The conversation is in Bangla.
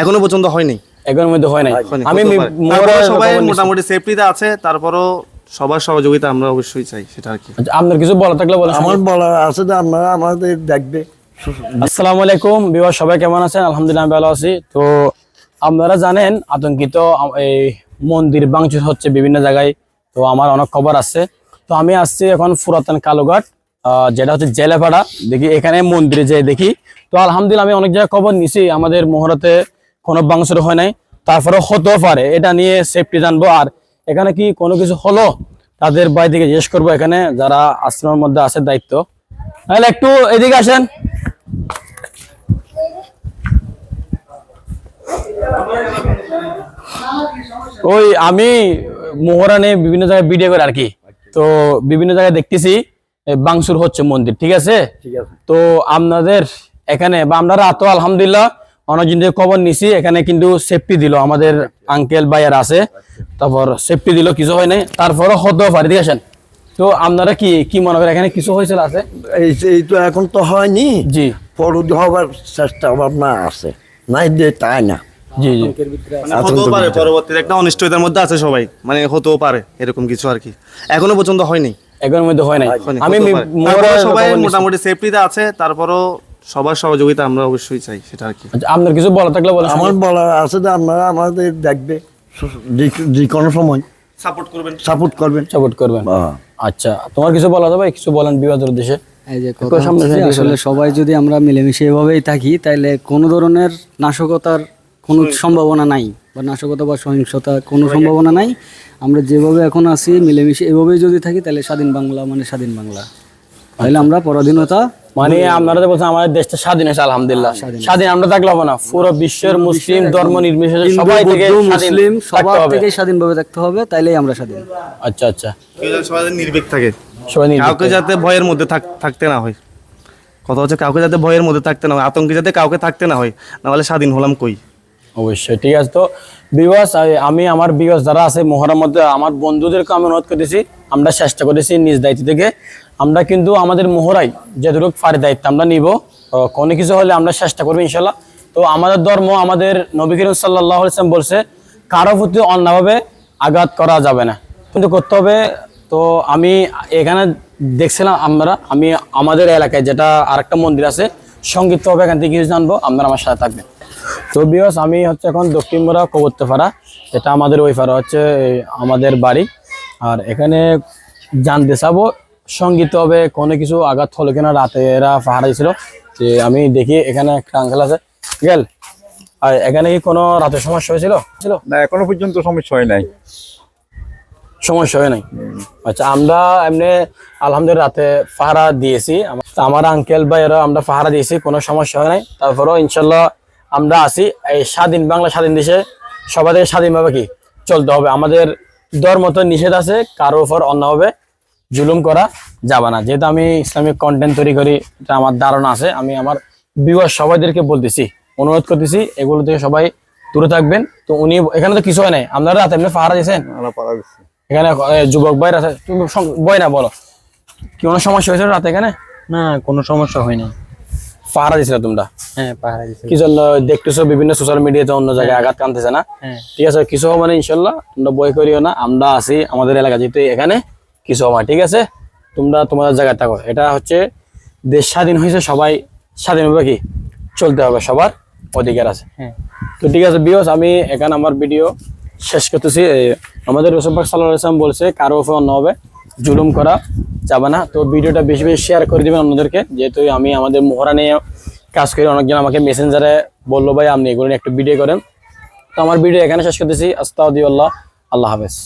এখনও পর্যন্ত হয়নি? এখনের মধ্যে হয় নাই। আমি সবাই মোটামুটি সেফটিতে আছে তারপরও সবার সহযোগিতা আমরা অবশ্যই চাই সেটা আর কি। আচ্ছা, আপনার কিছু বলা থাকলে বলেন। আমার বলার আছে যে আপনারা আমাদের দেখবে। আসসালামু আলাইকুম বিবাহ সবাই কেমন আছেন? আলহামদুলিল্লাহ আমি ভালো আছি। তো আপনারা জানেন আতঙ্কিত এই মন্দির ভাঙচুর হচ্ছে বিভিন্ন জায়গায়। তো আমার অনেক খবর আছে। তো আমি আসছি এখন পুরাতন কালুঘাট। যেটা হচ্ছে জেলেপাড়া। দেখি এখানে মন্দিরে যাই দেখি। তো আলহামদুলিল্লাহ আমি অনেক জায়গায় খবর নিছি। আমাদের মোহরাতে কোনো ভাঙচুর হয় নাই। তারপরে হতেও পারে। এটা নিয়ে সেফটি জানব। আর এখানে কি কোনো কিছু হলো? তাদের বাড়ি থেকে জিজ্ঞেস করব এখানে, যারা আশ্রমের মধ্যে আছে দায়িত্ব। তাহলে একটু এদিকে আসেন। ওই আমি মোহরানে বিভিন্ন জায়গায় ভিডিও করে আর কি। তো বিভিন্ন জায়গায় দেখতেছি। বাংসুর হচ্ছে মন্দির ঠিক আছে? তো আপনাদের এখানে বা আপনারা তো আলহামদুলিল্লাহ অনেকদিন থেকে খবর নিছি এখানে কিন্তু সেফটি দিল আমাদের আঙ্কেল ভাইয়ার আছে। তারপর সেফটি দিল কিছু হয় নাই। তারপরও হতেও পারে ঠিক আছেন তো আপনারা কি কি মনে করেন এখানে কিছু হয়েছিল আছে? এই তো এখন তো হয়নি। জি। পরদি হবার চেষ্টা ভাবনা আছে। নাই যে তাই না। জি জি। হতেও পারে পরবর্তীতে একটা অনিশ্চয়তার মধ্যে আছে সবাই। মানে হতেও পারে এরকম কিছু আর কি। এখনও পর্যন্ত হয়নি। এখনের মধ্যে হয় নাই। আমি সবাই মোটামুটি সেফটিতে আছে তারপরও সবার সহযোগিতা আমরা অবশ্যই চাই সেটা আর কি। আচ্ছা, আপনার কিছু বলা থাকলে বলেন। আমার বলার আছে যে আপনারা আমাদের দেখবে যে- কোনো সময় সাপোর্ট করবেন। সাপোর্ট করবেন। সাপোর্ট করবেন। আচ্ছা তোমার কিছু বলা যাবে? কিছু বলেন বিবাদের উদ্দেশ্যে। এই যে আসলে সবাই যদি আমরা মিলেমিশে এভাবেই থাকি তাহলে কোনো ধরনের নাশকতার কোনো সম্ভাবনা নাই বা নাশকতা বা সহিংসতা কোনো সম্ভাবনা নাই। আমরা যেভাবে এখন আছি মিলেমিশে এভাবেই যদি থাকি তাহলে স্বাধীন বাংলা মানে স্বাধীন বাংলা। তাহলে আমরা পরাধীনতা মানে আপনারা তো বলছেন আমাদের দেশটা স্বাধীন হয়েছে আলহামদুলিল্লাহ। স্বাধীন আমরা থাকলে হবে না। পুরো বিশ্বের মুসলিম ধর্ম নির্বিশেষে সবাই থেকে মুসলিম সবার থেকে স্বাধীনভাবে থাকতে হবে তাইলেই আমরা স্বাধীন। আচ্ছা আচ্ছা। সবাই নির্ভীক থাকে। সবাই নির্ভীক কাউকে যাতে ভয়ের মধ্যে থাক- থাকতে না হয়। কথা হচ্ছে কাউকে যাতে ভয়ের মধ্যে থাকতে না হয় আতঙ্কে যাতে কাউকে থাকতে না হয় নাহলে স্বাধীন হলাম কই? অবশ্যই, ঠিক আছে। তো বিবাস আমি আমার বিবাস যারা আছে মহরার মধ্যে আমার বন্ধুদেরকে আমি অনুরোধ করেছি আমরা চেষ্টা করেছি নিজ দায়িত্ব থেকে। আমরা কিন্তু আমাদের মোহরাই যেটুকু পারি দায়িত্ব আমরা নিব। কোনো কিছু হলে আমরা চেষ্টা করব ইনশাল্লাহ তো আমাদের ধর্ম, আমাদের নবী করিম সাল্লাহ ইসলাম বলছে, কারও প্রতি অন্যভাবে আঘাত করা যাবে না। কিন্তু করতে হবে। তো আমি এখানে দেখছিলাম আমরা, আমি আমাদের এলাকায় যেটা আরেকটা মন্দির আছে হবে এখান থেকে কিছু জানব, আপনারা আমার সাথে থাকবেন। তো বিয়স আমি হচ্ছে এখন দক্ষিণ মোড়া কবরতেপাড়া এটা আমাদের ওই পাড়া হচ্ছে আমাদের বাড়ি। আর এখানে জানতে চাবো সংগীত হবে কোনো কিছু আঘাত হলো কিনা রাতে এরা পাহাড়া দিয়েছিল। যে আমি দেখি এখানে একটা আঙ্কেল আছে। গেল? আর এখানে কি কোনো রাতে সমস্যা হয়েছিল? ছিল? না এখনও পর্যন্ত সমস্যা হয় নাই। সমস্যা হয় নাই? আচ্ছা আমরা এমনি আলহামদুলিল্লাহ রাতে পাহারা দিয়েছি। আমার- আমার আঙ্কেল বা এরা আমরা পাহারা দিয়েছি কোনো সমস্যা হয় নাই। তারপরেও ইনশাল্লাহ আমরা আছি এই স্বাধীন বাংলা স্বাধীন দেশে। সবাই থেকে স্বাধীনভাবে কি? চলতে হবে। আমাদের ধর্ম তো নিষেধ আছে কারোর উপর অন্যভাবে জুলুম করা যাবে না। যেহেতু আমি ইসলামিক কন্টেন্ট তৈরি করি এটা আমার ধারণা আছে। আমি আমার বিবাহ সবাইদেরকে বলতেছি অনুরোধ করতেছি এগুলো থেকে সবাই দূরে থাকবেন। তো উনি এখানে তো কিছু হয় নাই। আপনারা রাতে এমনি পাহারা দিয়েছেন? এখানে যুবক ভাইরা আছে। তুমি বই না বলো। কি কোনো সমস্যা হয়েছিল রাতে এখানে? না কোনো সমস্যা হয় না পাহারা দিছিল তোমরা? হ্যাঁ পাহাড়া দিছে কি জন্য দেখতেছো বিভিন্ন সোশ্যাল মিডিয়াতে অন্য জায়গায় আঘাত কানতেছে না? হ্যাঁ। ঠিক আছে কিছু হবে না ইনশাল্লাহ তোমরা বই করিও না আমরা আছি আমাদের এলাকা যেহেতু এখানে কিছু হবে ঠিক আছে? তোমরা তোমাদের জায়গায় থাকো। এটা হচ্ছে দেশ স্বাধীন হয়েছে সবাই স্বাধীনভাবে কি? চলতে হবে সবার অধিকার আছে। হ্যাঁ। তো ঠিক আছে বিয়স আমি এখানে আমার ভিডিও শেষ করতেছি। আমাদের সাল্লাহ বলছে কারও উপর অন্য হবে জুলুম করা যাবে না। তো ভিডিওটা বেশি বেশি শেয়ার করে দেবেন অন্যদেরকে। যেহেতু আমি আমাদের মোহরা নিয়ে কাজ করি, অনেকজন আমাকে মেসেঞ্জারে বলল, ভাই, আপনি এগুলো একটু ভিডিও করেন। তো আমার ভিডিও এখানে শেষ করতেছি। আস্তাউদ্দিউল্লাহ আল্লাহ হাফেজ।